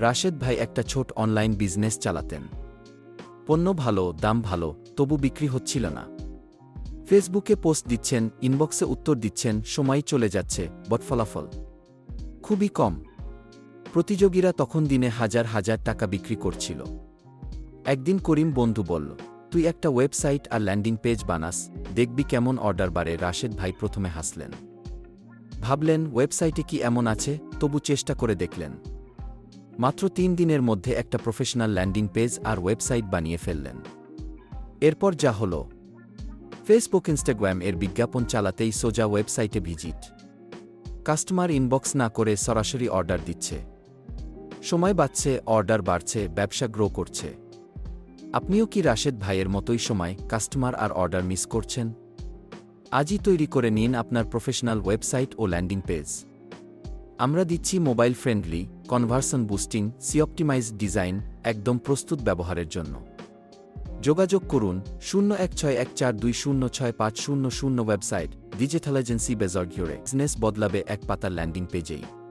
রাশেদ ভাই একটা ছোট অনলাইন বিজনেস চালাতেন। পণ্য ভালো, দাম ভালো, তবু বিক্রি হচ্ছিল না। ফেসবুকে পোস্ট দিচ্ছেন, ইনবক্সে উত্তর দিচ্ছেন, সময় চলে যাচ্ছে, বট ফলাফল। খুবই কম। প্রতিযোগীরা তখন দিনে হাজার হাজার টাকা বিক্রি করছিল। একদিন করিম বন্ধু বলল, তুই একটা ওয়েবসাইট আর ল্যান্ডিং পেজ বানাস, দেখবি কেমন অর্ডার বাড়ে। রাশেদ ভাই প্রথমে হাসলেন। ভাবলেন, ওয়েবসাইটে কি এমন আছে? তবু চেষ্টা করে দেখলেন। মাত্র তিন দিনের মধ্যে একটা প্রফেশনাল ল্যান্ডিং পেজ আর ওয়েবসাইট বানিয়ে ফেললেন। এরপর যা হল? ফেসবুক, ইনস্টাগ্রাম এর বিজ্ঞাপন চালাতেই সোজা ওয়েবসাইটে ভিজিট। কাস্টমার ইনবক্স না করে সরাসরি অর্ডার দিচ্ছে। সময় বাড়ছে, অর্ডার বাড়ছে, ব্যবসা গ্রো করছে। আপনিও কি রাশেদ ভাইয়ের মতোই সময় কাস্টমার আর অর্ডার মিস করছেন? আজই তৈরি করে নিন আপনার প্রফেশনাল ওয়েবসাইট ও ল্যান্ডিং পেজ। আমরা দিচ্ছি মোবাইল ফ্রেন্ডলি কনভার্সন বুস্টিং সি সিঅপটিমাইজ ডিজাইন একদম প্রস্তুত ব্যবহারের জন্য। যোগাযোগ করুন শূন্য এক ছয় এক চার দুই শূন্য ছয় পাঁচ শূন্য শূন্য ওয়েবসাইট ডিজিটাল এজেন্সি বেজর্গিওরে বিজনেস বদলাবে এক পাতার ল্যান্ডিং পেজেই